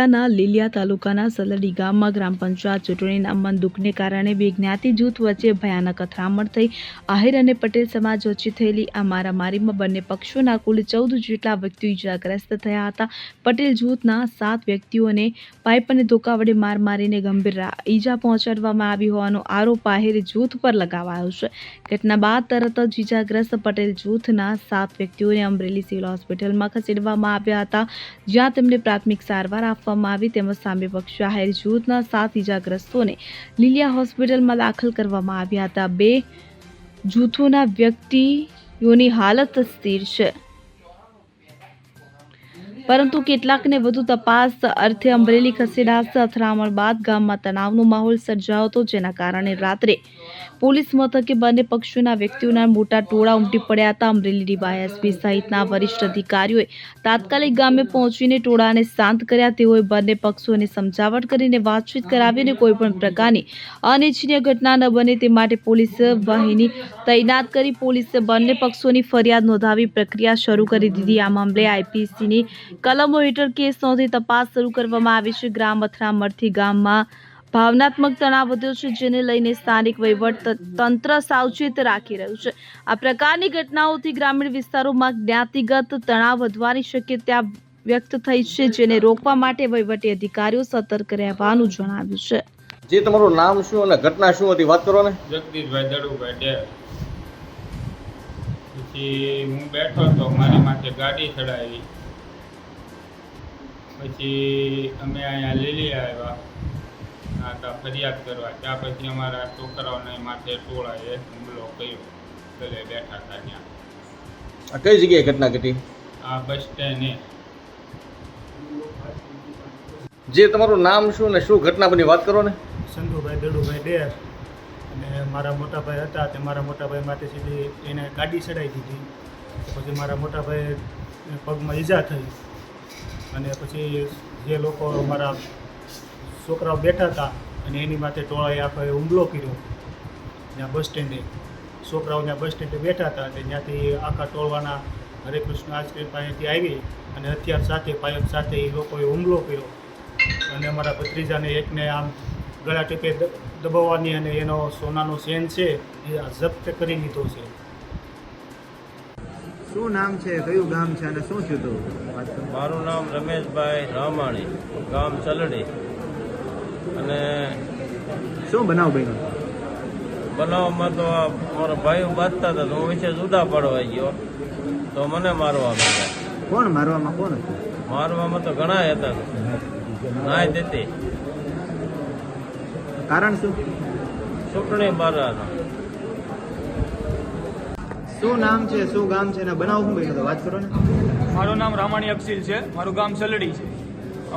જિલ્લાના લીલિયા તાલુકાના સલડી ગામમાં ગ્રામ પંચાયત ચૂંટણીના બંદૂકને કારણે બે જ્ઞાતિ જૂથ વચ્ચે ભયાનક અથડામણ થઈ. આહિર અને પટેલ સમાજ વચ્ચે થયેલી આ મારામારીમાં બંને પક્ષોના કુલ ચૌદ જેટલા વ્યક્તિઓ ઇજાગ્રસ્ત થયા હતા. પટેલ જૂથના સાત વ્યક્તિઓને પાઇપ અને ધોકા વડે માર મારીને ગંભીર ઈજા પહોંચાડવામાં આવી હોવાનો આરોપ આહિર જૂથ પર લગાવાયો છે. ઘટના બાદ તરત જ ઇજાગ્રસ્ત પટેલ જૂથના સાત વ્યક્તિઓને અમરેલી સિવિલ હોસ્પિટલમાં ખસેડવામાં આવ્યા હતા. જ્યાં તેમને પ્રાથમિક સારવાર આપવામાં આવી તેમજ સામે પક્ષ જાહેર જૂથના સાત ઇજાગ્રસ્તોને લીલિયા હોસ્પિટલમાં દાખલ કરવામાં આવ્યા હતા. બે જૂથોના વ્યક્તિઓની હાલત સ્થિર છે. પરંતુ કેટલાકને વધુ તપાસ, અર્થે અમરેલી ખસેડાશે અથડામણ બાદ ગામમાં તણાવનો માહોલ સર્જાયો હતો જેના કારણે રાત્રે પોલીસ મથકે બંને પક્ષોના વ્યક્તિઓના મોટા ટોળા ઉમટી પડ્યા હતા. અમરેલી ડીવાયએસપી સહિતના વરિષ્ઠ અધિકારીઓએ તાત્કાલિક ગામે પહોંચીને ટોળાને શાંત કર્યા. તેઓએ બંને પક્ષોને સમજાવટ કરીને વાતચીત કરાવી અને કોઈપણ પ્રકારની અનિચ્છનીય ઘટના ન બને તે માટે પોલીસ વાહિની તૈનાત કરી પોલીસે બંને પક્ષોની ફરિયાદ નોંધાવી પ્રક્રિયા શરૂ કરી દીધી. આ મામલે આઈપીસીની કલમો હેઠળ કેસ નોંધી તપાસ શરૂ કરવામાં આવી છે. ગ્રામ અથડામણથી ગામમાં ભાવનાત્મક તણાવ વધ્યો છે જેને લઈને સ્થાનિક વહીવટ તંત્ર સાવચેત રાખી રહ્યું છે. આ પ્રકારની ઘટનાઓથી ગ્રામીણ વિસ્તારોમાં જ્ઞાતિગત તણાવ વધવાની શક્યતા વ્યક્ત થઈ છે જેને રોકવા માટે વહીવટી અધિકારીઓ સતર્ક રહેવાનું જણાવ્યું છે. જે તમારું નામ શું અને ઘટના શું હતી વાત કરો ને. જગદીશભાઈ દડુભાઈ ડેર. પછી હું બેઠો હતો મારી માથે ગાડી ચડાવી. પછી અમે અહીંયા લીલી આવ્યા. આ તા ફરિયાદ કરવા. ત્યાં પછી અમારા છોકરાઓને માથે ટોળાએ હુમલો કર્યો. ગલે બેઠા હતા ત્યાં. આ કઈ જગ્યાએ ઘટના ઘટી? આ બસ સ્ટેન્ડે. જે તમારું નામ શું ને શું ઘટના બની વાત કરો ને. સંધુભાઈ દડુભાઈ ડેર અને મારા મોટાભાઈ હતા તે મારા મોટાભાઈ માટે સીધી એને ગાડી ચડાવી દીધી. પછી મારા મોટાભાઈ પગમાં ઈજા થઈ. અને પછી જે લોકો અમારા છોકરાઓ બેઠા હતા અને એની માથે ટોળાએ આખો હુમલો કર્યો ત્યાં બસ સ્ટેન્ડે. છોકરાઓ ત્યાં બસ સ્ટેન્ડે બેઠા હતા અને ત્યાંથી આખા ટોળવાના હરે કૃષ્ણ આઈસ્ક્રીમ પાસેથી આવી અને હથિયાર સાથે પાયક સાથે એ લોકોએ હુમલો કર્યો. અને અમારા ભત્રીજાને એકને આમ ગળા ટીપે દબાવવાની અને એનો સોનાનો ચેન છે એ જપ્ત કરી લીધો છે. શું નામ છે? કયું ગામ છે? અને શું થયું હતું. મારું નામ રમેશભાઈ રામાણી ગામ ચલડી અને શું બનાવ બન્યો? બનાવમાં તો મારા ભાઈઓ બાંધતા હતા તો હું વિશે જુદા પડવા ગયો. તો મને મારવા માંડ્યા. કોણ મારવામાં કોણ મારવામાં તો ઘણા હતા. નાય દેતી કારણ શું? ચૂંટણી બારાનો શું નામ છે, શું ગામ છે ને બનાવ શું બન્યો વાત કરો ને. મારું નામ રામાણી અક્ષિલ છે, મારું ગામ સલડી છે.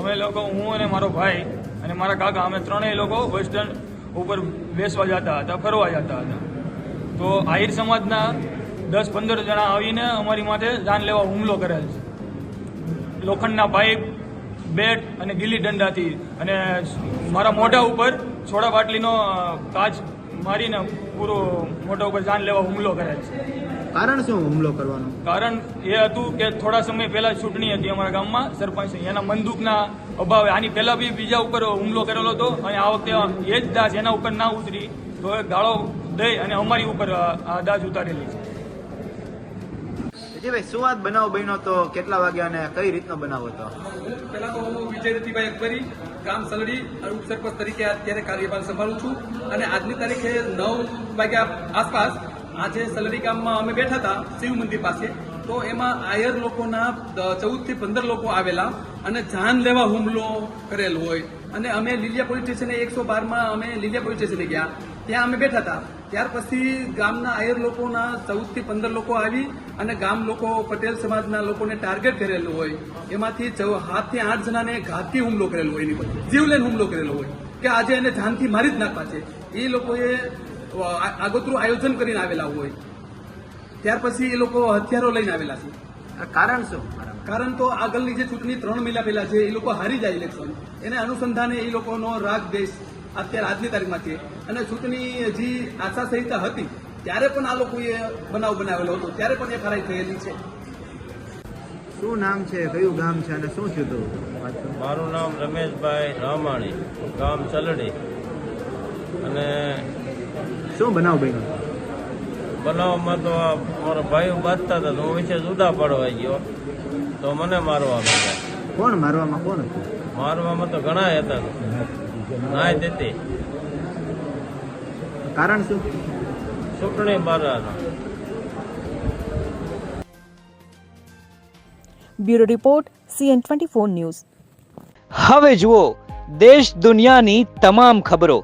અમે લોકો, હું અને મારો ભાઈ અને મારા કાકા, અમે ત્રણેય લોકો વેસ્ટર્ન ઉપર બેસવા જતા હતા, ફરવા જતા હતા. તો આહિર સમાજના દસ પંદર જણા આવીને અમારી માથે જાન લેવા હુમલો કરેલ છે. લોખંડના પાઇપ, બેટ અને ગીલી દંડાથી અને મારા મોઢા ઉપર છોડા બાટલીનો કાચ મારીને પૂરો મોઢા ઉપર જાન લેવા હુમલો કરેલ છે. કારણ શું હુમલો કરવાનો? કારણ એ હતું કે થોડા સમય પહેલા ચૂંટણી હતી અમારા ગામમાં સરપંચ એના બંદૂકના અભાવે. આની પહેલા બી બીજા ઉપર હુમલો કરેલો હતો. અને આ વખતે એ જ દાજ એના ઉપર ના ઉતરી તો એ ગાળો દઈ અને અમારી ઉપર આ દાસ દાજ ઉતારેલી છે. વિજયભાઈ શું વાત બનાવ બન્યો તો કેટલા વાગ્યા અને કઈ રીતનો બનાવ હતો? પહેલા તો હું વિજય રતિભાઈ અકબરી ગામ સલડી અને ઉપસરપંચ તરીકે અત્યારે કાર્યભાર સંભાળું છું. અને આજની તારીખે નવ વાગ્યા આસપાસ આજે સલરી ગામમાં અમે બેઠા હતા શિવ મંદિર પાસે. તો એમાં આયર લોકોના ચૌદથી પંદર લોકો આવેલા અને જાન લેવા હુમલો કરેલ હોય. અને અમે લીલિયા પોલીસ સ્ટેશને એકસો બારમાં અમે લીલિયા પોલીસ સ્ટેશને ગયા. ત્યાં અમે બેઠા હતા. ત્યાર પછી ગામના આયર લોકોના ચૌદથી પંદર લોકો આવી અને ગામ લોકો, પટેલ સમાજના લોકોને ટાર્ગેટ કરેલું હોય. એમાંથી હાથથી આઠ જણાને ઘાતકી હુમલો કરેલો હોય એની પર. જીવલેન હુમલો કરેલો હોય. કે આજે એને જાનથી મારી જ નાખવા છે. એ લોકોએ આગોતરું આયોજન કરીને આવેલા હોય. ત્યાર પછી એ લોકો હથિયારો લઈને આવેલા છે. આ કારણ શું? કારણ તો આગળની જે ચૂંટણી ત્રણ મહિના પહેલા છે એ લોકો હારી જાય ઇલેક્શન એને અનુસંધાને એ લોકોનો રાગ દેશ અત્યારે આજની તારીખમાં છે. અને ચૂંટણી જે આશા સંહિતા હતી ત્યારે પણ આ લોકોએ બનાવ બનાવેલો હતો. ત્યારે પણ એફઆરઆઈ થયેલી છે. શું નામ છે? કયું ગામ છે? અને શું થયું હતું મારું નામ રમેશભાઈ રામાણી. ગામ ચલડી અને શું બનાવ બન્યો? બનાવમાં તો આ મારા ભાઈઓ બાંધતા હતા તો હું વિશે જુદા પડવા ગયો. તો મને મારવા માંડ્યા. કોણ મારવામાં? કોણ હતું? મારવામાં તો ઘણા હતા. નાય દેતી. કારણ શું? ચૂંટણી મારવાના. Bureau report CN twenty four news. હવે જુઓ દેશ દુનિયાની તમામ ખબરો.